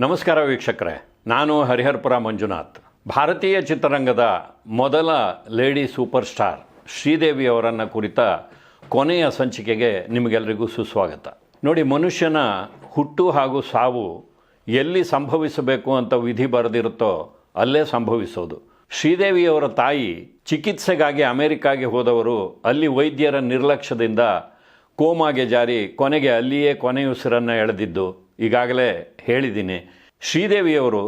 ನಮಸ್ಕಾರ ವೀಕ್ಷಕರೇ, ನಾನು ಹರಿಹರ್ಪುರ ಮಂಜುನಾಥ್. ಭಾರತೀಯ ಚಿತ್ರರಂಗದ ಮೊದಲ ಲೇಡಿ ಸೂಪರ್ ಸ್ಟಾರ್ ಶ್ರೀದೇವಿಯವರನ್ನು ಕುರಿತ ಕೊನೆಯ ಸಂಚಿಕೆಗೆ ನಿಮಗೆಲ್ಲರಿಗೂ ಸುಸ್ವಾಗತ. ನೋಡಿ, ಮನುಷ್ಯನ ಹುಟ್ಟು ಹಾಗೂ ಸಾವು ಎಲ್ಲಿ ಸಂಭವಿಸಬೇಕು ಅಂತ ವಿಧಿ ಬರೆದಿರುತ್ತೋ ಅಲ್ಲೇ ಸಂಭವಿಸೋದು. ಶ್ರೀದೇವಿಯವರ ತಾಯಿ ಚಿಕಿತ್ಸೆಗಾಗಿ ಅಮೆರಿಕಾಗೆ ಹೋದವರು ಅಲ್ಲಿ ವೈದ್ಯರ ನಿರ್ಲಕ್ಷ್ಯದಿಂದ ಕೋಮಾಗೆ ಜಾರಿ ಕೊನೆಗೆ ಅಲ್ಲಿಯೇ ಕೊನೆಯುಸಿರನ್ನು ಎಳೆದಿದ್ದು. ಈಗಾಗಲೇ ಹೇಳಿದ್ದೀನಿ. ಶ್ರೀದೇವಿಯವರು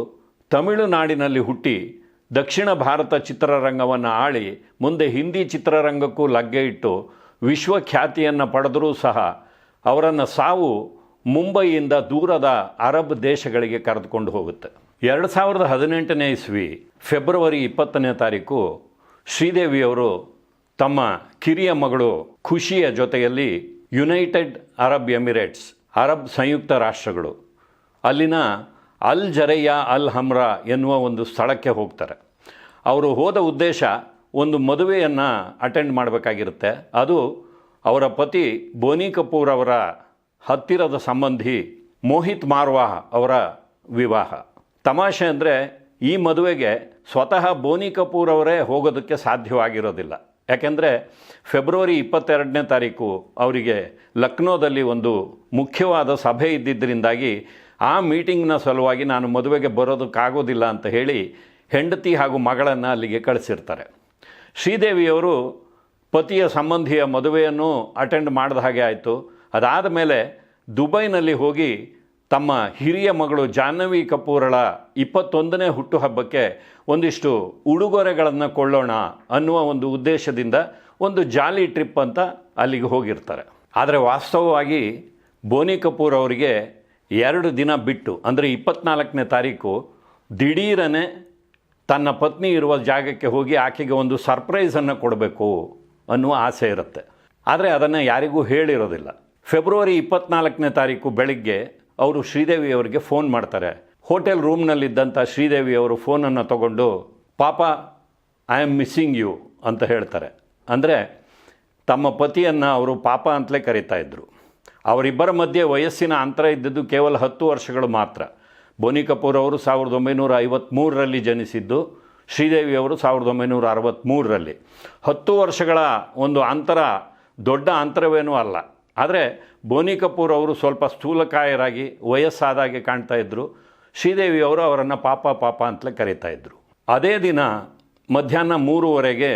ತಮಿಳುನಾಡಿನಲ್ಲಿ ಹುಟ್ಟಿ ದಕ್ಷಿಣ ಭಾರತ ಚಿತ್ರರಂಗವನ್ನು ಆಳಿ ಮುಂದೆ ಹಿಂದಿ ಚಿತ್ರರಂಗಕ್ಕೂ ಲಗ್ಗೆ ಇಟ್ಟು ವಿಶ್ವಖ್ಯಾತಿಯನ್ನು ಪಡೆದರೂ ಸಹ ಅವರನ್ನು ಸಾವು ಮುಂಬೈಯಿಂದ ದೂರದ ಅರಬ್ ದೇಶಗಳಿಗೆ ಕರೆದುಕೊಂಡು ಹೋಗುತ್ತೆ. ಎರಡು ಸಾವಿರದ ಹದಿನೆಂಟನೇ ಇಸ್ವಿ ಫೆಬ್ರವರಿ ಇಪ್ಪತ್ತನೇ ತಾರೀಕು ಶ್ರೀದೇವಿಯವರು ತಮ್ಮ ಕಿರಿಯ ಮಗಳು ಖುಷಿಯ ಜೊತೆಯಲ್ಲಿ ಯುನೈಟೆಡ್ ಅರಬ್ ಎಮಿರೇಟ್ಸ್ ಅರಬ್ ಸಂಯುಕ್ತ ರಾಷ್ಟ್ರಗಳು. ಅಲ್ಲಿನ ಅಲ್ ಜರಯ್ಯ ಅಲ್ ಹಮ್ರಾ ಎನ್ನುವ ಒಂದು ಸ್ಥಳಕ್ಕೆ ಹೋಗ್ತಾರೆ. ಅವರು ಹೋದ ಉದ್ದೇಶ ಒಂದು ಮದುವೆಯನ್ನು ಅಟೆಂಡ್ ಮಾಡಬೇಕಾಗಿರುತ್ತೆ. ಅದು ಅವರ ಪತಿ ಬೋನಿ ಕಪೂರ್ ಅವರ ಹತ್ತಿರದ ಸಂಬಂಧಿ ಮೋಹಿತ್ ಮಾರ್ವಾಹ ಅವರ ವಿವಾಹ. ತಮಾಷೆ ಅಂದರೆ ಈ ಮದುವೆಗೆ ಸ್ವತಃ ಬೋನಿ ಕಪೂರ್ ಅವರೇ ಹೋಗೋದಕ್ಕೆ ಸಾಧ್ಯವಾಗಿರೋದಿಲ್ಲ. ಯಾಕೆಂದರೆ ಫೆಬ್ರವರಿ ಇಪ್ಪತ್ತೆರಡನೇ ತಾರೀಕು ಅವರಿಗೆ ಲಕ್ನೋದಲ್ಲಿ ಒಂದು ಮುಖ್ಯವಾದ ಸಭೆ ಇದ್ದಿದ್ದರಿಂದಾಗಿ ಆ ಮೀಟಿಂಗ್ನ ಸಲುವಾಗಿ ನಾನು ಮದುವೆಗೆ ಬರೋದಕ್ಕಾಗೋದಿಲ್ಲ ಅಂತ ಹೇಳಿ ಹೆಂಡತಿ ಹಾಗೂ ಮಗಳನ್ನು ಅಲ್ಲಿಗೆ ಕಳಿಸಿರ್ತಾರೆ. ಶ್ರೀದೇವಿಯವರು ಪತಿಯ ಸಂಬಂಧಿಯ ಮದುವೆಯನ್ನು ಅಟೆಂಡ್ ಮಾಡಿದ ಹಾಗೆ ಆಯಿತು. ಅದಾದ ಮೇಲೆ ದುಬೈನಲ್ಲಿ ಹೋಗಿ ತಮ್ಮ ಹಿರಿಯ ಮಗಳು ಜಾಹ್ನವಿ ಕಪೂರಳ ಇಪ್ಪತ್ತೊಂದನೇ ಹುಟ್ಟುಹಬ್ಬಕ್ಕೆ ಒಂದಿಷ್ಟು ಉಡುಗೊರೆಗಳನ್ನು ಕೊಳ್ಳೋಣ ಅನ್ನುವ ಒಂದು ಉದ್ದೇಶದಿಂದ ಒಂದು ಜಾಲಿ ಟ್ರಿಪ್ ಅಂತ ಅಲ್ಲಿಗೆ ಹೋಗಿರ್ತಾರೆ. ಆದರೆ ವಾಸ್ತವವಾಗಿ ಬೋನಿ ಕಪೂರ್ ಅವರಿಗೆ ಎರಡು ದಿನ ಬಿಟ್ಟು, ಅಂದರೆ ಇಪ್ಪತ್ನಾಲ್ಕನೇ ತಾರೀಕು, ದಿಢೀರನೆ ತನ್ನ ಪತ್ನಿ ಇರುವ ಜಾಗಕ್ಕೆ ಹೋಗಿ ಆಕೆಗೆ ಒಂದು ಸರ್ಪ್ರೈಸನ್ನು ಕೊಡಬೇಕು ಅನ್ನುವ ಆಸೆ ಇರುತ್ತೆ. ಆದರೆ ಅದನ್ನು ಯಾರಿಗೂ ಹೇಳಿರೋದಿಲ್ಲ. ಫೆಬ್ರವರಿ ಇಪ್ಪತ್ನಾಲ್ಕನೇ ತಾರೀಕು ಬೆಳಿಗ್ಗೆ ಅವರು ಶ್ರೀದೇವಿಯವರಿಗೆ ಫೋನ್ ಮಾಡ್ತಾರೆ. ಹೋಟೆಲ್ ರೂಮ್ನಲ್ಲಿದ್ದಂಥ ಶ್ರೀದೇವಿಯವರು ಫೋನನ್ನು ತಗೊಂಡು, ಪಾಪ ಐ ಆಮ್ ಮಿಸ್ಸಿಂಗ್ ಯು ಅಂತ ಹೇಳ್ತಾರೆ. ಅಂದರೆ ತಮ್ಮ ಪತಿಯನ್ನು ಅವರು ಪಾಪ ಅಂತಲೇ ಕರೀತಾ ಇದ್ದರು ಅವರಿಬ್ಬರ ಮಧ್ಯೆ ವಯಸ್ಸಿನ ಅಂತರ ಇದ್ದದ್ದು ಕೇವಲ ಹತ್ತು ವರ್ಷಗಳು ಮಾತ್ರ. ಬೋನಿ ಕಪೂರ್ ಅವರು ಸಾವಿರದ ಒಂಬೈನೂರ ಐವತ್ತ್ಮೂರರಲ್ಲಿ ಜನಿಸಿದ್ದು, ಶ್ರೀದೇವಿಯವರು ಸಾವಿರದ ಒಂಬೈನೂರ ಅರವತ್ತ್ಮೂರರಲ್ಲಿ ಹತ್ತು ವರ್ಷಗಳ ಒಂದು ಅಂತರ ದೊಡ್ಡ ಅಂತರವೇನೂ ಅಲ್ಲ. ಆದರೆ ಬೋನಿ ಕಪೂರ್ ಅವರು ಸ್ವಲ್ಪ ಸ್ಥೂಲಕಾಯರಾಗಿ ವಯಸ್ಸಾದಾಗೆ ಕಾಣ್ತಾ ಇದ್ದರು ಶ್ರೀದೇವಿ ಅವರು ಅವರನ್ನು ಪಾಪ ಪಾಪ ಅಂತಲೇ ಕರೀತಾ ಇದ್ದರು ಅದೇ ದಿನ ಮಧ್ಯಾಹ್ನ ಮೂರುವರೆಗೆ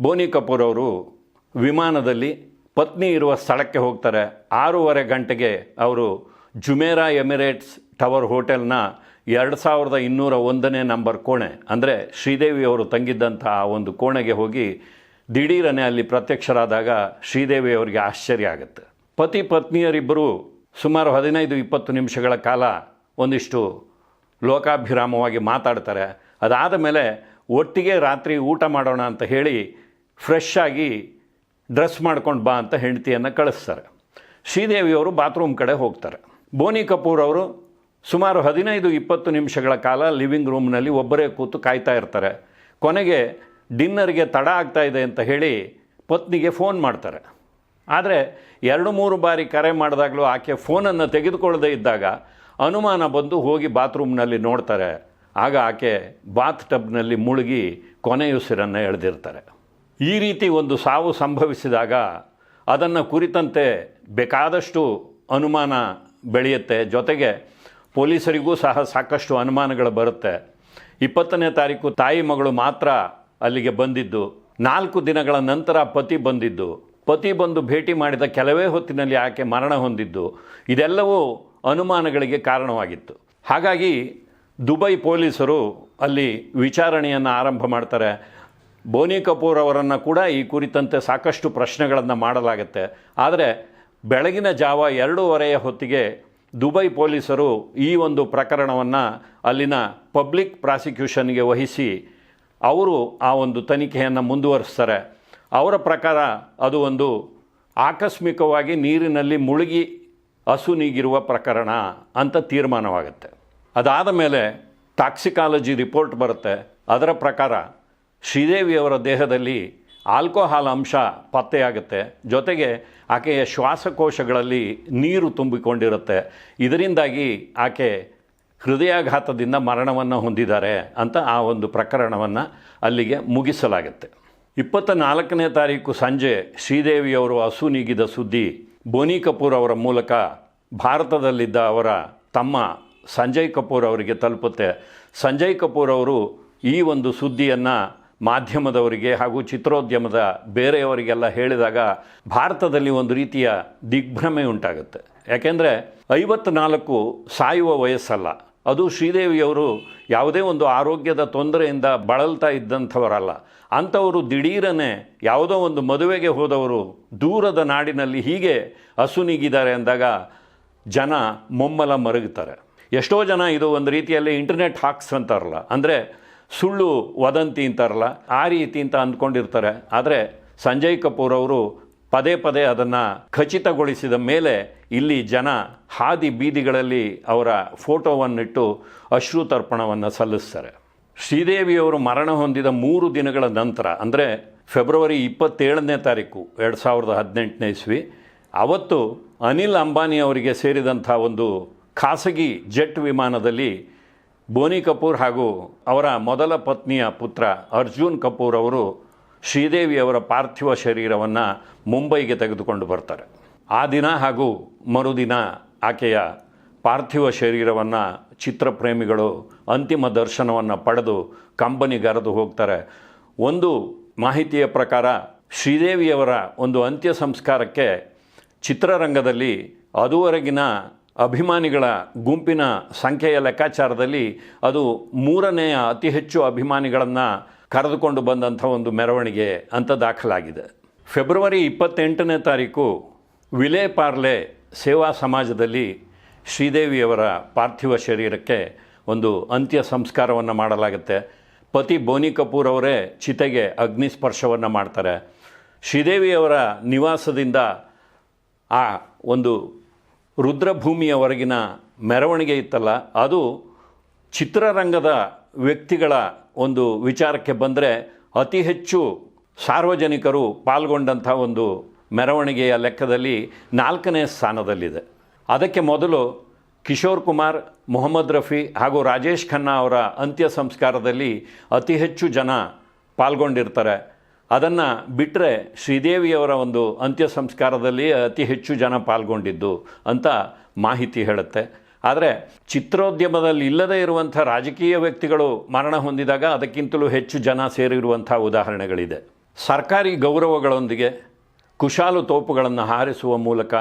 ಬೋನಿ ಕಪೂರ್ ಅವರು ವಿಮಾನದಲ್ಲಿ ಪತ್ನಿ ಇರುವ ಸ್ಥಳಕ್ಕೆ ಹೋಗ್ತಾರೆ. ಆರೂವರೆ ಗಂಟೆಗೆ ಅವರು ಜುಮೇರಾ ಎಮಿರೇಟ್ಸ್ ಟವರ್ ಹೋಟೆಲ್ನ ಎರಡು ಸಾವಿರದ ಇನ್ನೂರ ಒಂದನೇ ನಂಬರ್ ಕೋಣೆ, ಅಂದರೆ ಶ್ರೀದೇವಿಯವರು ತಂಗಿದ್ದಂಥ ಆ ಒಂದು ಕೋಣೆಗೆ ಹೋಗಿ ದಿಢೀರನೆ ಅಲ್ಲಿ ಪ್ರತ್ಯಕ್ಷರಾದಾಗ ಶ್ರೀದೇವಿಯವರಿಗೆ ಆಶ್ಚರ್ಯ ಆಗುತ್ತೆ. ಪತಿ ಪತ್ನಿಯರಿಬ್ಬರು ಸುಮಾರು ಹದಿನೈದು, ಇಪ್ಪತ್ತು ನಿಮಿಷಗಳ ಕಾಲ ಒಂದಿಷ್ಟು ಲೋಕಾಭಿರಾಮವಾಗಿ ಮಾತಾಡ್ತಾರೆ. ಅದಾದ ಮೇಲೆ ಒಟ್ಟಿಗೆ ರಾತ್ರಿ ಊಟ ಮಾಡೋಣ ಅಂತ ಹೇಳಿ ಫ್ರೆಶ್ ಆಗಿ ಡ್ರೆಸ್ ಮಾಡ್ಕೊಂಡು ಬಾ ಅಂತ ಹೆಂಡತಿಯನ್ನು ಕಳಿಸ್ತಾರೆ. ಶ್ರೀದೇವಿಯವರು ಬಾತ್ರೂಮ್ ಕಡೆ ಹೋಗ್ತಾರೆ. ಬೋನಿ ಕಪೂರ್ ಅವರು ಸುಮಾರು ಹದಿನೈದು, ಇಪ್ಪತ್ತು ನಿಮಿಷಗಳ ಕಾಲ ಲಿವಿಂಗ್ ರೂಮ್ನಲ್ಲಿ ಒಬ್ಬರೇ ಕೂತು ಕಾಯ್ತಾ ಇರ್ತಾರೆ. ಕೊನೆಗೆ ಡಿನ್ನರ್ಗೆ ತಡ ಆಗ್ತಾ ಇದೆ ಅಂತ ಹೇಳಿ ಪತ್ನಿಗೆ ಫೋನ್ ಮಾಡ್ತಾರೆ. ಆದರೆ ಎರಡು ಮೂರು ಬಾರಿ ಕರೆ ಮಾಡಿದಾಗಲೂ ಆಕೆ ಫೋನನ್ನು ತೆಗೆದುಕೊಳ್ಳದೇ ಇದ್ದಾಗ ಅನುಮಾನ ಬಂದು ಹೋಗಿ ಬಾತ್ರೂಮ್ನಲ್ಲಿ ನೋಡ್ತಾರೆ. ಆಗ ಆಕೆ ಬಾತ್ ಟಬ್ನಲ್ಲಿ ಮುಳುಗಿ ಕೊನೆಯುಸಿರನ್ನು ಎಳೆದಿರ್ತಾರೆ. ಈ ರೀತಿ ಒಂದು ಸಾವು ಸಂಭವಿಸಿದಾಗ ಅದನ್ನು ಕುರಿತಂತೆ ಬೇಕಾದಷ್ಟು ಅನುಮಾನ ಬೆಳೆಯುತ್ತೆ. ಜೊತೆಗೆ ಪೊಲೀಸರಿಗೂ ಸಹ ಸಾಕಷ್ಟು ಅನುಮಾನಗಳು ಬರುತ್ತೆ. ಇಪ್ಪತ್ತನೇ ತಾರೀಕು ತಾಯಿ ಮಗಳು ಮಾತ್ರ ಅಲ್ಲಿಗೆ ಬಂದಿದ್ದು. ನಾಲ್ಕು ದಿನಗಳ ನಂತರ ಪತಿ ಬಂದಿದ್ದು. ಪತಿ ಬಂದು ಭೇಟಿ ಮಾಡಿದ ಕೆಲವೇ ಹೊತ್ತಿನಲ್ಲಿ ಆಕೆ ಮರಣ ಹೊಂದಿದ್ದು, ಇದೆಲ್ಲವೂ ಅನುಮಾನಗಳಿಗೆ ಕಾರಣವಾಗಿತ್ತು. ಹಾಗಾಗಿ ದುಬೈ ಪೊಲೀಸರು ಅಲ್ಲಿ ವಿಚಾರಣೆಯನ್ನು ಆರಂಭ ಮಾಡ್ತಾರೆ. ಬೋನಿ ಕಪೂರ್ ಅವರನ್ನು ಕೂಡ ಈ ಕುರಿತಂತೆ ಸಾಕಷ್ಟು ಪ್ರಶ್ನೆಗಳನ್ನು ಮಾಡಲಾಗುತ್ತೆ. ಆದರೆ ಬೆಳಗಿನ ಜಾವ ಎರಡೂವರೆಯ ಹೊತ್ತಿಗೆ ದುಬೈ ಪೊಲೀಸರು ಈ ಒಂದು ಪ್ರಕರಣವನ್ನು ಅಲ್ಲಿನ ಪಬ್ಲಿಕ್ ಪ್ರಾಸಿಕ್ಯೂಷನ್ಗೆ ವಹಿಸಿ ಅವರು ಆ ಒಂದು ತನಿಖೆಯನ್ನು ಮುಂದುವರಿಸ್ತಾರೆ. ಅವರ ಪ್ರಕಾರ ಅದು ಒಂದು ಆಕಸ್ಮಿಕವಾಗಿ ನೀರಿನಲ್ಲಿ ಮುಳುಗಿ ಹಸುನೀಗಿರುವ ಪ್ರಕರಣ ಅಂತ ತೀರ್ಮಾನವಾಗುತ್ತೆ. ಅದಾದ ಮೇಲೆ ಟಾಕ್ಸಿಕಾಲಜಿ ರಿಪೋರ್ಟ್ ಬರುತ್ತೆ. ಅದರ ಪ್ರಕಾರ ಶ್ರೀದೇವಿಯವರ ದೇಹದಲ್ಲಿ ಆಲ್ಕೋಹಾಲ್ ಅಂಶ ಪತ್ತೆಯಾಗುತ್ತೆ. ಜೊತೆಗೆ ಆಕೆಯ ಶ್ವಾಸಕೋಶಗಳಲ್ಲಿ ನೀರು ತುಂಬಿಕೊಂಡಿರುತ್ತೆ. ಇದರಿಂದಾಗಿ ಆಕೆ ಹೃದಯಾಘಾತದಿಂದ ಮರಣವನ್ನು ಹೊಂದಿದ್ದಾರೆ ಅಂತ ಆ ಒಂದು ಪ್ರಕರಣವನ್ನು ಅಲ್ಲಿಗೆ ಮುಗಿಸಲಾಗುತ್ತೆ. ಇಪ್ಪತ್ತ ನಾಲ್ಕನೇ ತಾರೀಕು ಸಂಜೆ ಶ್ರೀದೇವಿಯವರು ಹಸು ನೀಗಿದ ಸುದ್ದಿ ಬೋನಿ ಕಪೂರ್ ಅವರ ಮೂಲಕ ಭಾರತದಲ್ಲಿದ್ದ ಅವರ ತಮ್ಮ ಸಂಜಯ್ ಕಪೂರ್ ಅವರಿಗೆ ತಲುಪುತ್ತೆ. ಸಂಜಯ್ ಕಪೂರ್ ಅವರು ಈ ಒಂದು ಸುದ್ದಿಯನ್ನು ಮಾಧ್ಯಮದವರಿಗೆ ಹಾಗೂ ಚಿತ್ರೋದ್ಯಮದ ಬೇರೆಯವರಿಗೆಲ್ಲ ಹೇಳಿದಾಗ ಭಾರತದಲ್ಲಿ ಒಂದು ರೀತಿಯ ದಿಗ್ಭ್ರಮೆ ಉಂಟಾಗುತ್ತೆ. ಯಾಕೆಂದರೆ ಐವತ್ನಾಲ್ಕು ಸಾಯುವ ವಯಸ್ಸಲ್ಲ. ಅದು ಶ್ರೀದೇವಿಯವರು ಯಾವುದೇ ಒಂದು ಆರೋಗ್ಯದ ತೊಂದರೆಯಿಂದ ಬಳಲ್ತಾ ಇದ್ದಂಥವರಲ್ಲ. ಅಂಥವರು ದಿಢೀರನೆ ಯಾವುದೋ ಒಂದು ಮದುವೆಗೆ ಹೋದವರು ದೂರದ ನಾಡಿನಲ್ಲಿ ಹೀಗೆ ಹಸುನಿಗಿದ್ದಾರೆ ಅಂದಾಗ ಜನ ಮೊಮ್ಮಲ ಮರಗುತ್ತಾರೆ. ಎಷ್ಟೋ ಜನ ಇದು ಒಂದು ರೀತಿಯಲ್ಲಿ ಇಂಟರ್ನೆಟ್ ಹಾಕ್ಸ್ ಅಂತಾರಲ್ಲ. ಅಂದರೆ ಸುಳ್ಳು ವದಂತಿ ಅಂತಾರಲ್ಲ. ಆ ರೀತಿ ಅಂತ ಅಂದ್ಕೊಂಡಿರ್ತಾರೆ. ಆದರೆ ಸಂಜಯ್ ಕಪೂರ್ ಅವರು ಪದೇ ಪದೇ ಅದನ್ನು ಖಚಿತಗೊಳಿಸಿದ ಮೇಲೆ ಇಲ್ಲಿ ಜನ ಹಾದಿ ಬೀದಿಗಳಲ್ಲಿ ಅವರ ಫೋಟೋವನ್ನಿಟ್ಟು ಅಶ್ರುತರ್ಪಣವನ್ನು ಸಲ್ಲಿಸ್ತಾರೆ. ಶ್ರೀದೇವಿಯವರು ಮರಣ ಹೊಂದಿದ ಮೂರು ದಿನಗಳ ನಂತರ, ಅಂದರೆ ಫೆಬ್ರವರಿ ಇಪ್ಪತ್ತೇಳನೇ ತಾರೀಕು, ಎರಡು ಸಾವಿರದ ಹದಿನೆಂಟನೇ ಇಸ್ವಿ, ಅವತ್ತು ಅನಿಲ್ ಅಂಬಾನಿ ಅವರಿಗೆ ಸೇರಿದಂಥ ಒಂದು ಖಾಸಗಿ ಜೆಟ್ ವಿಮಾನದಲ್ಲಿ ಬೋನಿ ಕಪೂರ್ ಹಾಗೂ ಅವರ ಮೊದಲ ಪತ್ನಿಯ ಪುತ್ರ ಅರ್ಜುನ್ ಕಪೂರ್ ಅವರು ಶ್ರೀದೇವಿಯವರ ಪಾರ್ಥಿವ ಶರೀರವನ್ನು ಮುಂಬೈಗೆ ತೆಗೆದುಕೊಂಡು ಬರ್ತಾರೆ. ಆ ದಿನ ಹಾಗೂ ಮರುದಿನ ಆಕೆಯ ಪಾರ್ಥಿವ ಶರೀರವನ್ನು ಚಿತ್ರಪ್ರೇಮಿಗಳು ಅಂತಿಮ ದರ್ಶನವನ್ನು ಪಡೆದು ಕಂಬನಿಗರೆದು ಹೋಗ್ತಾರೆ. ಒಂದು ಮಾಹಿತಿಯ ಪ್ರಕಾರ ಶ್ರೀದೇವಿಯವರ ಒಂದು ಅಂತ್ಯ ಸಂಸ್ಕಾರಕ್ಕೆ ಚಿತ್ರರಂಗದಲ್ಲಿ ಅದುವರೆಗಿನ ಅಭಿಮಾನಿಗಳ ಗುಂಪಿನ ಸಂಖ್ಯೆಯ ಲೆಕ್ಕಾಚಾರದಲ್ಲಿ ಅದು ಮೂರನೆಯ ಅತಿ ಹೆಚ್ಚು ಅಭಿಮಾನಿಗಳನ್ನು ಕರೆದುಕೊಂಡು ಬಂದಂಥ ಒಂದು ಮೆರವಣಿಗೆ ಅಂತ ದಾಖಲಾಗಿದೆ. ಫೆಬ್ರವರಿ ಇಪ್ಪತ್ತೆಂಟನೇ ತಾರೀಕು ವಿಲೇ ಪಾರ್ಲೆ ಸೇವಾ ಸಮಾಜದಲ್ಲಿ ಶ್ರೀದೇವಿಯವರ ಪಾರ್ಥಿವ ಶರೀರಕ್ಕೆ ಒಂದು ಅಂತ್ಯ ಸಂಸ್ಕಾರವನ್ನು ಮಾಡಲಾಗುತ್ತೆ. ಪತಿ ಬೋನಿ ಕಪೂರ್ ಅವರೇ ಚಿತೆಗೆ ಅಗ್ನಿ ಸ್ಪರ್ಶವನ್ನು ಮಾಡ್ತಾರೆ. ಶ್ರೀದೇವಿಯವರ ನಿವಾಸದಿಂದ ಆ ಒಂದು ರುದ್ರಭೂಮಿಯವರೆಗಿನ ಮೆರವಣಿಗೆ ಇತ್ತಲ್ಲ, ಅದು ಚಿತ್ರರಂಗದ ವ್ಯಕ್ತಿಗಳ ಒಂದು ವಿಚಾರಕ್ಕೆ ಬಂದರೆ ಅತಿ ಹೆಚ್ಚು ಸಾರ್ವಜನಿಕರು ಪಾಲ್ಗೊಂಡಂಥ ಒಂದು ಮೆರವಣಿಗೆಯ ಲೆಕ್ಕದಲ್ಲಿ ನಾಲ್ಕನೇ ಸ್ಥಾನದಲ್ಲಿದೆ. ಅದಕ್ಕೆ ಮೊದಲು ಕಿಶೋರ್ ಕುಮಾರ್, ಮೊಹಮ್ಮದ್ ರಫಿ ಹಾಗೂ ರಾಜೇಶ್ ಖನ್ನಾ ಅವರ ಅಂತ್ಯ ಸಂಸ್ಕಾರದಲ್ಲಿ ಅತಿ ಹೆಚ್ಚು ಜನ ಪಾಲ್ಗೊಂಡಿರ್ತಾರೆ. ಅದನ್ನು ಬಿಟ್ಟರೆ ಶ್ರೀದೇವಿಯವರ ಒಂದು ಅಂತ್ಯ ಸಂಸ್ಕಾರದಲ್ಲಿ ಅತಿ ಹೆಚ್ಚು ಜನ ಪಾಲ್ಗೊಂಡಿದ್ದು ಅಂತ ಮಾಹಿತಿ ಹೇಳುತ್ತೆ. ಆದರೆ ಚಿತ್ರೋದ್ಯಮದಲ್ಲಿ ಇಲ್ಲದೇ ಇರುವಂಥ ರಾಜಕೀಯ ವ್ಯಕ್ತಿಗಳು ಮರಣ ಹೊಂದಿದಾಗ ಅದಕ್ಕಿಂತಲೂ ಹೆಚ್ಚು ಜನ ಸೇರಿರುವಂಥ ಉದಾಹರಣೆಗಳಿದೆ. ಸರ್ಕಾರಿ ಗೌರವಗಳೊಂದಿಗೆ ಕುಶಾಲು ತೋಪುಗಳನ್ನು ಹಾರಿಸುವ ಮೂಲಕ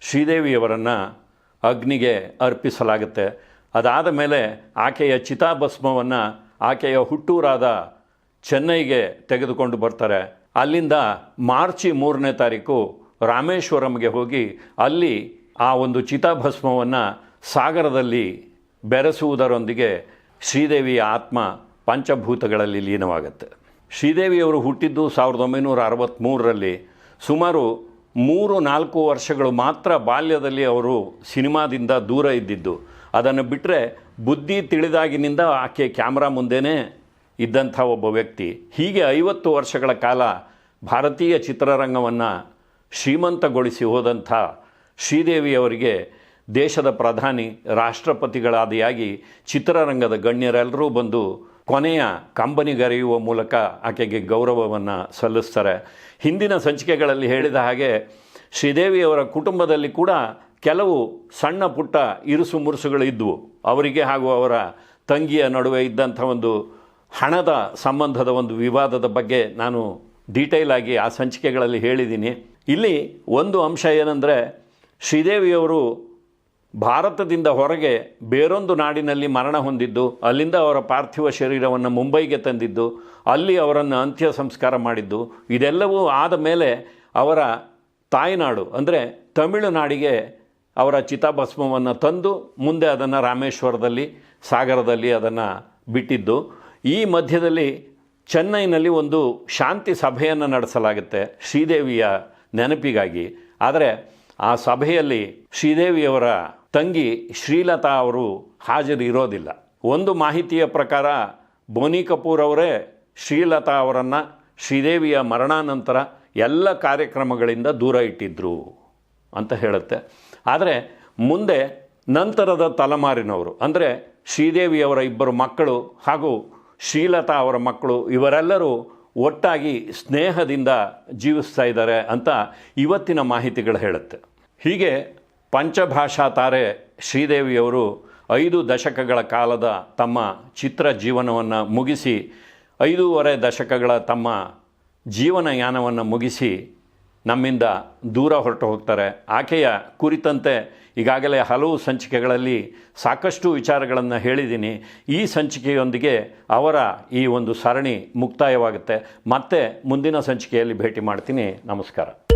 ಶ್ರೀದೇವಿಯವರನ್ನು ಅಗ್ನಿಗೆ ಅರ್ಪಿಸಲಾಗುತ್ತೆ. ಅದಾದ ಮೇಲೆ ಆಕೆಯ ಚಿತಾಭಸ್ಮವನ್ನು ಆಕೆಯ ಹುಟ್ಟೂರಾದ ಚೆನ್ನೈಗೆ ತೆಗೆದುಕೊಂಡು ಬರ್ತಾರೆ. ಅಲ್ಲಿಂದ ಮಾರ್ಚಿ ಮೂರನೇ ತಾರೀಕು ರಾಮೇಶ್ವರಂಗೆ ಹೋಗಿ ಅಲ್ಲಿ ಆ ಒಂದು ಚಿತಾಭಸ್ಮವನ್ನು ಸಾಗರದಲ್ಲಿ ಬೆರೆಸುವುದರೊಂದಿಗೆ ಶ್ರೀದೇವಿಯ ಆತ್ಮ ಪಂಚಭೂತಗಳಲ್ಲಿ ಲೀನವಾಗುತ್ತೆ. ಶ್ರೀದೇವಿಯವರು ಹುಟ್ಟಿದ್ದು ಸಾವಿರದ ಒಂಬೈನೂರ ಅರವತ್ತ್ಮೂರರಲ್ಲಿ ಸುಮಾರು ಮೂರು ನಾಲ್ಕು ವರ್ಷಗಳು ಮಾತ್ರ ಬಾಲ್ಯದಲ್ಲಿ ಅವರು ಸಿನಿಮಾದಿಂದ ದೂರ ಇದ್ದಿದ್ದು. ಅದನ್ನು ಬಿಟ್ಟರೆ ಬುದ್ಧಿ ತಿಳಿದಾಗಿನಿಂದ ಆಕೆ ಕ್ಯಾಮ್ರಾ ಮುಂದೆನೇ ಇದ್ದಂಥ ಒಬ್ಬ ವ್ಯಕ್ತಿ. ಹೀಗೆ ಐವತ್ತು ವರ್ಷಗಳ ಕಾಲ ಭಾರತೀಯ ಚಿತ್ರರಂಗವನ್ನು ಶ್ರೀಮಂತಗೊಳಿಸಿ ಹೋದಂಥ ಶ್ರೀದೇವಿಯವರಿಗೆ ದೇಶದ ಪ್ರಧಾನಿ ರಾಷ್ಟ್ರಪತಿಗಳಾದಿಯಾಗಿ ಚಿತ್ರರಂಗದ ಗಣ್ಯರೆಲ್ಲರೂ ಬಂದು ಕೊನೆಯ ಕಂಬನಿಗರೆಯುವ ಮೂಲಕ ಆಕೆಗೆ ಗೌರವವನ್ನು ಸಲ್ಲಿಸ್ತಾರೆ. ಹಿಂದಿನ ಸಂಚಿಕೆಗಳಲ್ಲಿ ಹೇಳಿದ ಹಾಗೆ ಶ್ರೀದೇವಿಯವರ ಕುಟುಂಬದಲ್ಲಿ ಕೂಡ ಕೆಲವು ಸಣ್ಣ ಪುಟ್ಟ ಇರುಸು ಮುರುಸುಗಳು ಇದ್ದವು ಅವರಿಗೆ ಹಾಗೂ ಅವರ ತಂಗಿಯ ನಡುವೆ ಇದ್ದಂಥ ಒಂದು ಹಣದ ಸಂಬಂಧದ ಒಂದು ವಿವಾದದ ಬಗ್ಗೆ ನಾನು ಡೀಟೇಲ್ ಆಗಿ ಆ ಸಂಚಿಕೆಗಳಲ್ಲಿ ಹೇಳಿದ್ದೀನಿ. ಇಲ್ಲಿ ಒಂದು ಅಂಶ ಏನಂದರೆ ಶ್ರೀದೇವಿಯವರು ಭಾರತದಿಂದ ಹೊರಗೆ ಬೇರೊಂದು ನಾಡಿನಲ್ಲಿ ಮರಣ ಹೊಂದಿದ್ದು, ಅಲ್ಲಿಂದ ಅವರ ಪಾರ್ಥಿವ ಶರೀರವನ್ನು ಮುಂಬೈಗೆ ತಂದಿದ್ದು, ಅಲ್ಲಿ ಅವರನ್ನು ಅಂತ್ಯ ಸಂಸ್ಕಾರ ಮಾಡಿದ್ದು, ಇದೆಲ್ಲವೂ ಆದ ಮೇಲೆ ಅವರ ತಾಯ್ನಾಡು, ಅಂದರೆ ತಮಿಳುನಾಡಿಗೆ ಅವರ ಚಿತಾಭಸ್ಮವನ್ನು ತಂದು, ಮುಂದೆ ಅದನ್ನು ರಾಮೇಶ್ವರದಲ್ಲಿ, ಸಾಗರದಲ್ಲಿ ಅದನ್ನು ಬಿಟ್ಟಿದ್ದು. ಈ ಮಧ್ಯದಲ್ಲಿ ಚೆನ್ನೈನಲ್ಲಿ ಒಂದು ಶಾಂತಿ ಸಭೆಯನ್ನು ನಡೆಸಲಾಗುತ್ತೆ ಶ್ರೀದೇವಿಯ ನೆನಪಿಗಾಗಿ. ಆದರೆ ಆ ಸಭೆಯಲ್ಲಿ ಶ್ರೀದೇವಿಯವರ ತಂಗಿ ಶ್ರೀಲತಾ ಅವರು ಹಾಜರಿರೋದಿಲ್ಲ ಒಂದು ಮಾಹಿತಿಯ ಪ್ರಕಾರ ಬೋನಿ ಕಪೂರ್ ಅವರೇ ಶ್ರೀಲತಾ ಅವರನ್ನು ಶ್ರೀದೇವಿಯ ಮರಣಾನಂತರ ಎಲ್ಲ ಕಾರ್ಯಕ್ರಮಗಳಿಂದ ದೂರ ಇಟ್ಟಿದ್ದರು ಅಂತ ಹೇಳುತ್ತೆ. ಆದರೆ ಮುಂದೆ ನಂತರದ ತಲೆಮಾರಿನವರು, ಅಂದರೆ ಶ್ರೀದೇವಿಯವರ ಇಬ್ಬರು ಮಕ್ಕಳು ಹಾಗೂ ಶ್ರೀಲತಾ ಅವರ ಮಕ್ಕಳು, ಇವರೆಲ್ಲರೂ ಒಟ್ಟಾಗಿ ಸ್ನೇಹದಿಂದ ಜೀವಿಸ್ತಾ ಇದ್ದಾರೆ ಅಂತ ಇವತ್ತಿನ ಮಾಹಿತಿಗಳು ಹೇಳುತ್ತೆ. ಹೀಗೆ ಪಂಚಭಾಷಾ ತಾರೆ ಶ್ರೀದೇವಿಯವರು ಐದು ದಶಕಗಳ ಕಾಲದ ತಮ್ಮ ಚಿತ್ರ ಜೀವನವನ್ನು ಮುಗಿಸಿ, ಐದೂವರೆ ದಶಕಗಳ ತಮ್ಮ ಜೀವನಯಾನವನ್ನು ಮುಗಿಸಿ ನಮ್ಮಿಂದ ದೂರ ಹೊರಟು ಹೋಗ್ತಾರೆ. ಆಕೆಯ ಕುರಿತಂತೆ ಈಗಾಗಲೇ ಹಲವು ಸಂಚಿಕೆಗಳಲ್ಲಿ ಸಾಕಷ್ಟು ವಿಚಾರಗಳನ್ನು ಹೇಳಿದ್ದೀನಿ. ಈ ಸಂಚಿಕೆಯೊಂದಿಗೆ ಅವರ ಈ ಒಂದು ಸರಣಿ ಮುಕ್ತಾಯವಾಗುತ್ತೆ. ಮತ್ತೆ ಮುಂದಿನ ಸಂಚಿಕೆಯಲ್ಲಿ ಭೇಟಿ ಮಾಡ್ತೀನಿ. ನಮಸ್ಕಾರ.